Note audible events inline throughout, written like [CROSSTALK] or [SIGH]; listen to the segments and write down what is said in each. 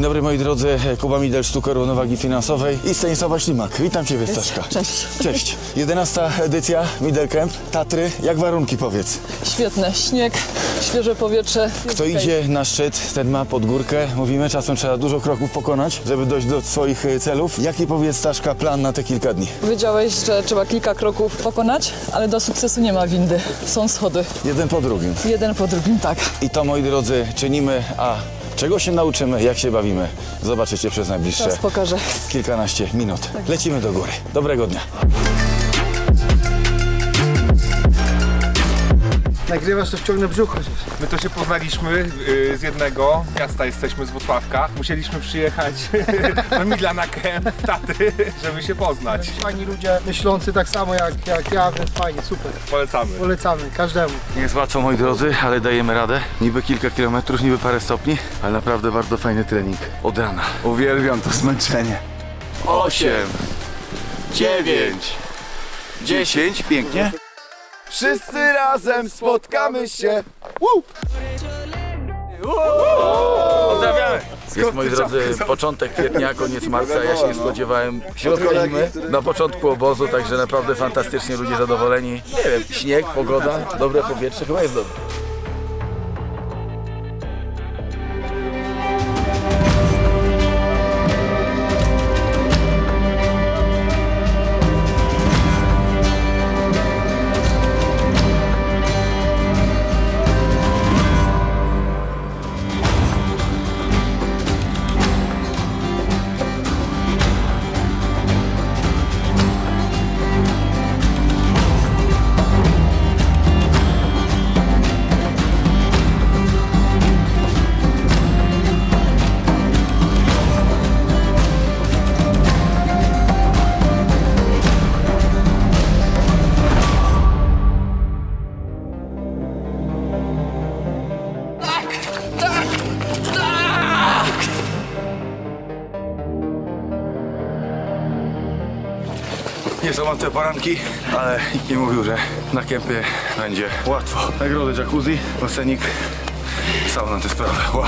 Dzień dobry moi drodzy, Kuba Midel, sztuka równowagi finansowej i Stanisława Ślimak. Witam Ciebie Staszka. Cześć. Cześć. 11 edycja Midel Camp. Tatry, jak warunki powiedz? Świetne. Śnieg, świeże powietrze. Kto idzie na szczyt, ten ma pod górkę. Mówimy, czasem trzeba dużo kroków pokonać, żeby dojść do swoich e, celów. Jaki powiedz Staszka plan na te kilka dni? Powiedziałeś, że trzeba kilka kroków pokonać, ale do sukcesu nie ma windy. Są schody. Jeden po drugim. Jeden po drugim, tak. I to moi drodzy czynimy, a czego się nauczymy, jak się bawimy, zobaczycie przez najbliższe kilkanaście minut. Lecimy do góry. Dobrego dnia. Nagrywasz, to wciągnę brzuch chociaż. My to się poznaliśmy y, z jednego miasta, jesteśmy z Włocławka. Musieliśmy przyjechać [LAUGHS] do Milana Kemp, w Tatry, żeby się poznać. Fajni ludzie, myślący tak samo jak, jak ja, więc fajnie, super. Polecamy. Polecamy każdemu. Nie jest łatwo moi drodzy, ale dajemy radę. Niby kilka kilometrów, niby parę stopni, ale naprawdę bardzo fajny trening. Od rana. Uwielbiam to zmęczenie. Osiem, dziewięć, dziesięć. Pięknie. Wszyscy razem spotkamy się. Pozdrawiamy. Jest moi drodzy początek kwietnia, koniec marca. Ja się nie spodziewałem środka zimy na początku obozu, także naprawdę fantastycznie ludzie zadowoleni. Nie wiem, śnieg, pogoda, dobre powietrze, chyba jest dobre. Są łatwe poranki, ale nikt nie mówił, że na kempie będzie łatwo. Nagrody jacuzzi, basenik, sauna te sprawy. Ła.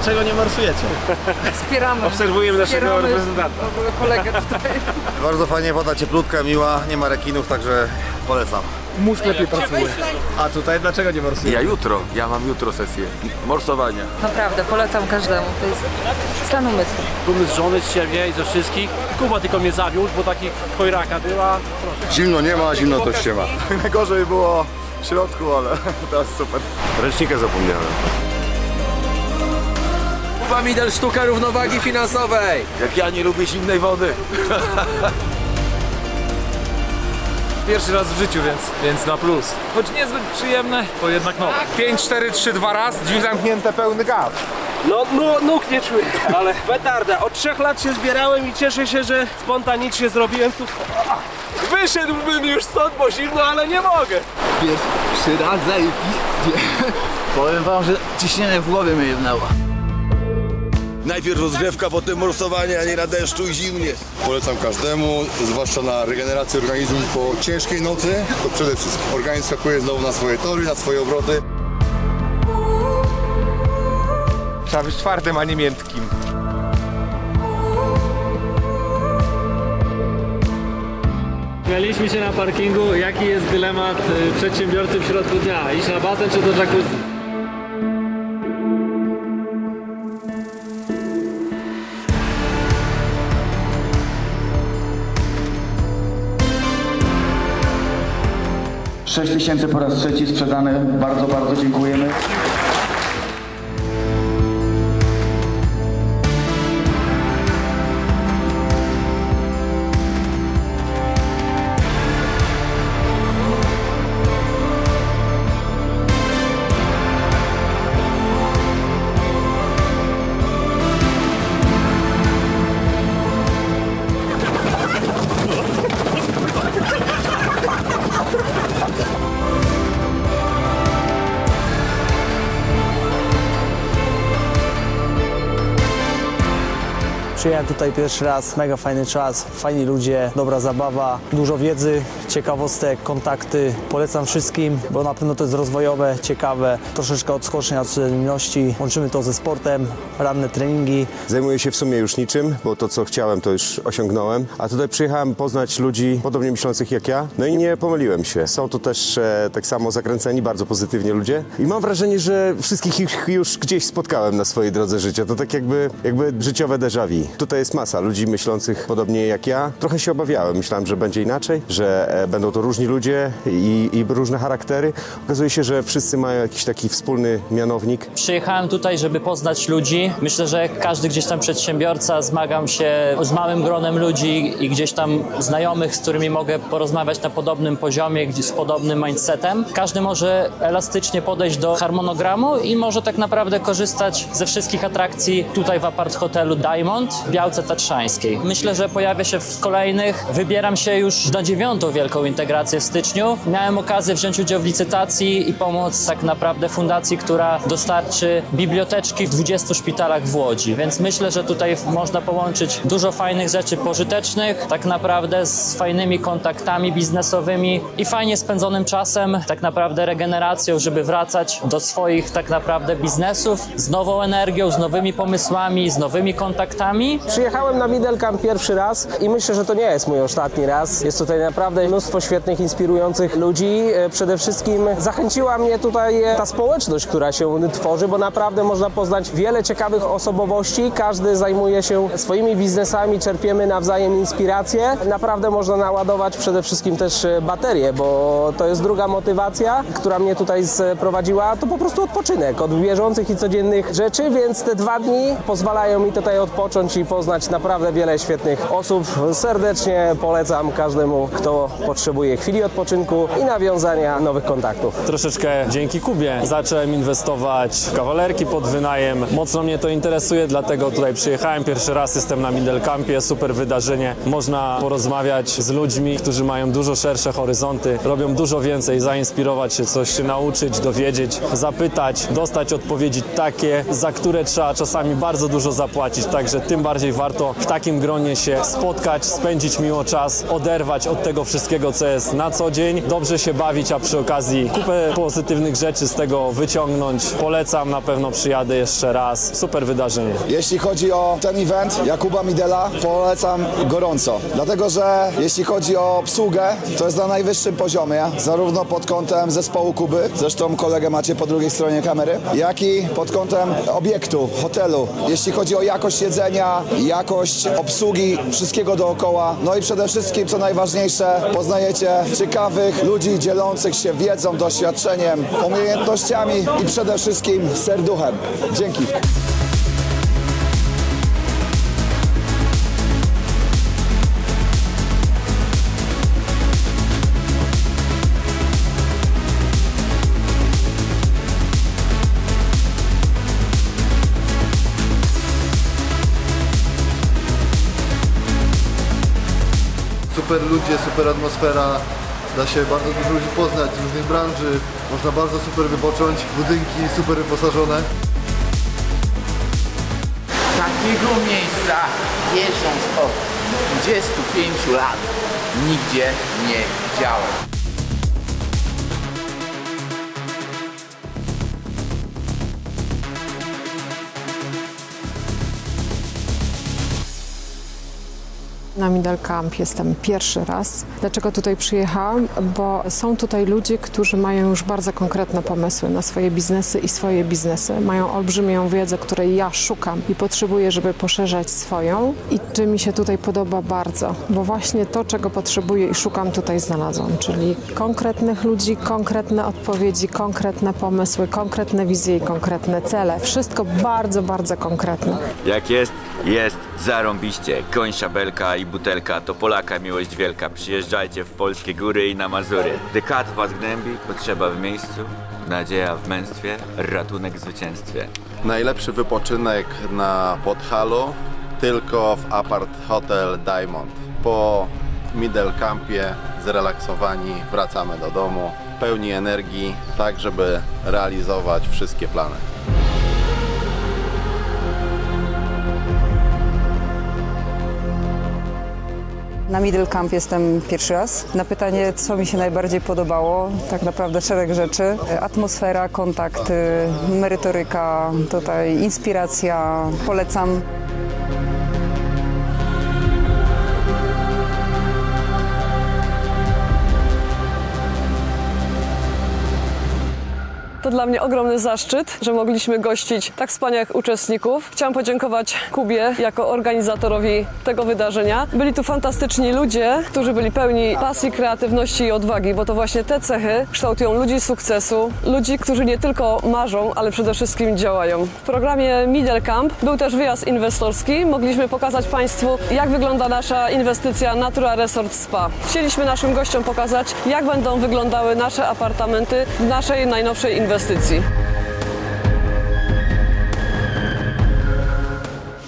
Dlaczego nie marsujecie? [LAUGHS] Wspieramy. Obserwujemy naszego Wspieramy reprezentanta. w ogóle kolegę tutaj. [LAUGHS] Bardzo fajnie, woda cieplutka, miła, nie ma rekinów, także polecam. Mózg lepiej pracuje. A tutaj dlaczego nie marsujecie? Ja jutro, ja mam jutro sesję morsowania. Naprawdę, polecam każdemu. To jest stan umysłu. dumny z żony, z siebie i ze wszystkich. Kuba tylko mnie zawiódł, bo taki chojraka była. Zimno nie ma, zimno to się ma. [LAUGHS] Najgorzej było w środku, ale teraz super. Ręcznika zapomniałem. Kuba Midel, sztuka równowagi finansowej. Jak ja nie lubię zimnej wody. [LAUGHS] Pierwszy raz w życiu, więc, więc na plus. Choć niezbyt przyjemne, to jednak no. 5, 4, 3, 2 raz, drzwi zamknięte, pełny gaz. No, no nóg nie czuję, ale [LAUGHS] petarda. Od trzech lat się zbierałem i cieszę się, że spontanicznie zrobiłem tu. Wyszedłbym już stąd, bo zimno, ale nie mogę. Pierwszy raz zajebiście. Powiem wam, że ciśnienie w głowie mnie jednało. Najpierw rozgrzewka, potem morsowanie, a nie na deszczu i zimnie. Polecam każdemu, zwłaszcza na regenerację organizmu po ciężkiej nocy. To przede wszystkim organizm skakuje znowu na swoje tory, na swoje obroty. Trzeba być twardym, a nie miętkim. Śmialiśmy się na parkingu, jaki jest dylemat y, przedsiębiorcy w środku dnia. Iść na basen czy do jacuzzi? Sześć tysięcy po raz trzeci sprzedane. Bardzo, bardzo dziękujemy. Przyjechałem tutaj pierwszy raz, mega fajny czas, fajni ludzie, dobra zabawa, dużo wiedzy, ciekawostek, kontakty. Polecam wszystkim, bo na pewno to jest rozwojowe, ciekawe, troszeczkę odskocznie od codzienności. Łączymy to ze sportem, ranne treningi. Zajmuję się w sumie już niczym, bo to co chciałem to już osiągnąłem. A tutaj przyjechałem poznać ludzi podobnie myślących jak ja. No i nie pomyliłem się. Są to też e, tak samo zakręceni, bardzo pozytywnie ludzie. I mam wrażenie, że wszystkich ich już gdzieś spotkałem na swojej drodze życia. To tak jakby, jakby życiowe déjà vu. Tutaj jest masa ludzi myślących podobnie jak ja. Trochę się obawiałem. Myślałem, że będzie inaczej, że e, będą to różni ludzie i, i różne charaktery. Okazuje się, że wszyscy mają jakiś taki wspólny mianownik. Przyjechałem tutaj, żeby poznać ludzi. Myślę, że każdy gdzieś tam przedsiębiorca zmagam się z małym gronem ludzi i gdzieś tam znajomych, z którymi mogę porozmawiać na podobnym poziomie, z podobnym mindsetem. Każdy może elastycznie podejść do harmonogramu i może tak naprawdę korzystać ze wszystkich atrakcji tutaj w apart hotelu Diamond Białce Tatrzańskiej. Myślę, że pojawia się w kolejnych. Wybieram się już na dziewiątą wielką integrację w styczniu. Miałem okazję wziąć udział w licytacji i pomóc tak naprawdę fundacji, która dostarczy biblioteczki w 20 szpitalach w Łodzi. Więc myślę, że tutaj można połączyć dużo fajnych rzeczy pożytecznych, tak naprawdę z fajnymi kontaktami biznesowymi i fajnie spędzonym czasem, tak naprawdę regeneracją, żeby wracać do swoich tak naprawdę biznesów z nową energią, z nowymi pomysłami, z nowymi kontaktami. Przyjechałem na Middlecamp pierwszy raz i myślę, że to nie jest mój ostatni raz. Jest tutaj naprawdę mnóstwo świetnych, inspirujących ludzi. E, Przede wszystkim zachęciła mnie tutaj e, ta społeczność, która się tworzy, bo naprawdę można poznać wiele ciekawych osobowości. Każdy zajmuje się swoimi biznesami, czerpiemy nawzajem inspiracje. Naprawdę można naładować przede wszystkim też e, baterie, bo to jest druga motywacja, która mnie tutaj sprowadziła. To po prostu odpoczynek od bieżących i codziennych rzeczy, więc te dwa dni pozwalają mi tutaj odpocząć i poznać naprawdę wiele świetnych osób. Serdecznie polecam każdemu, kto potrzebuje chwili odpoczynku i nawiązania nowych kontaktów. Troszeczkę dzięki Kubie zacząłem inwestować w kawalerki pod wynajem. Mocno mnie to interesuje, dlatego tutaj przyjechałem. Pierwszy raz jestem na Middle Campie, super wydarzenie. Można porozmawiać z ludźmi, którzy mają dużo szersze horyzonty, robią dużo więcej, zainspirować się, coś się nauczyć, dowiedzieć, zapytać, dostać odpowiedzi takie, za które trzeba czasami bardzo dużo zapłacić. Także tym bardziej warto w takim gronie się spotkać, spędzić miło czas, oderwać od tego wszystkiego, co jest na co dzień, dobrze się bawić, a przy okazji kupę pozytywnych rzeczy z tego wyciągnąć. Polecam, na pewno przyjadę jeszcze raz. Super wydarzenie. Jeśli chodzi o ten event Jakuba Midela, polecam gorąco. Dlatego, że jeśli chodzi o obsługę, to jest na najwyższym poziomie, zarówno pod kątem zespołu Kuby, zresztą kolegę macie po drugiej stronie kamery, jak i pod kątem obiektu, hotelu. Jeśli chodzi o jakość jedzenia, jakość obsługi, wszystkiego dookoła, no i przede wszystkim, co najważniejsze, poznajecie ciekawych ludzi dzielących się wiedzą, doświadczeniem, umiejętnościami i przede wszystkim serduchem. Dzięki. Ludzie, super atmosfera. Da się bardzo dużo ludzi poznać z różnych branży. Można bardzo super wypocząć. Budynki super wyposażone. Takiego miejsca jeżdżąc od 25 lat nigdzie nie widziałem. Na Middle Camp jestem pierwszy raz. Dlaczego tutaj przyjechałam? Bo są tutaj ludzie, którzy mają już bardzo konkretne pomysły na swoje biznesy i swoje biznesy. Mają olbrzymią wiedzę, której ja szukam i potrzebuję, żeby poszerzać swoją. I czy mi się tutaj podoba bardzo, bo właśnie to, czego potrzebuję i szukam, tutaj znalazłam, czyli konkretnych ludzi, konkretne odpowiedzi, konkretne pomysły, konkretne wizje i konkretne cele. Wszystko bardzo, bardzo konkretne. Jak jest, jest zarąbiście. Koń, szabelka i butelka to Polaka miłość wielka. Przyjeżdżajcie w polskie góry i na Mazury. Gdy kat was gnębi, potrzeba w miejscu, nadzieja w męstwie, ratunek w zwycięstwie. Najlepszy wypoczynek na Podhalu tylko w Apart Hotel Diamond. Po Middle Campie zrelaksowani wracamy do domu, pełni energii, tak żeby realizować wszystkie plany. Na Middle Camp jestem pierwszy raz. Na pytanie, co mi się najbardziej podobało, tak naprawdę szereg rzeczy. Atmosfera, kontakty, merytoryka, tutaj inspiracja. Polecam. To dla mnie ogromny zaszczyt, że mogliśmy gościć tak wspaniałych uczestników. Chciałam podziękować Kubie jako organizatorowi tego wydarzenia. Byli tu fantastyczni ludzie, którzy byli pełni pasji, kreatywności i odwagi, bo to właśnie te cechy kształtują ludzi sukcesu, ludzi, którzy nie tylko marzą, ale przede wszystkim działają. W programie Middle Camp był też wyjazd inwestorski. Mogliśmy pokazać Państwu, jak wygląda nasza inwestycja Natura Resort Spa. Chcieliśmy naszym gościom pokazać, jak będą wyglądały nasze apartamenty w naszej najnowszej inwestycji. фантастиці.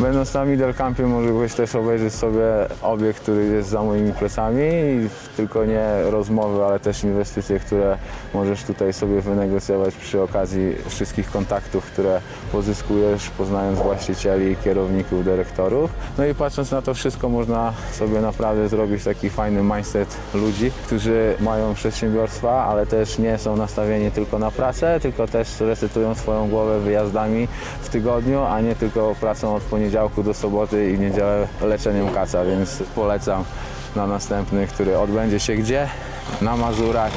Będąc na Middle Campie mogłeś też obejrzeć sobie obiekt, który jest za moimi plecami i tylko nie rozmowy, ale też inwestycje, które możesz tutaj sobie wynegocjować przy okazji wszystkich kontaktów, które pozyskujesz poznając właścicieli, kierowników, dyrektorów. No i patrząc na to wszystko można sobie naprawdę zrobić taki fajny mindset ludzi, którzy mają przedsiębiorstwa, ale też nie są nastawieni tylko na pracę, tylko też resetują swoją głowę wyjazdami w tygodniu, a nie tylko pracą od poniedziałku do soboty i niedzielę leczeniem kaca, więc polecam na następny, który odbędzie się gdzie? Na Mazurach.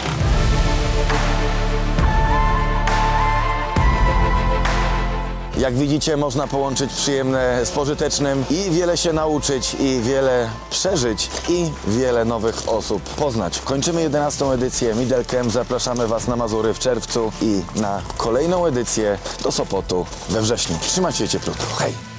Jak widzicie, można połączyć przyjemne z pożytecznym i wiele się nauczyć, i wiele przeżyć, i wiele nowych osób poznać. Kończymy 11. edycję Middle Camp. Zapraszamy Was na Mazury w czerwcu i na kolejną edycję do Sopotu we wrześniu. Trzymajcie się cieplutko. Hej!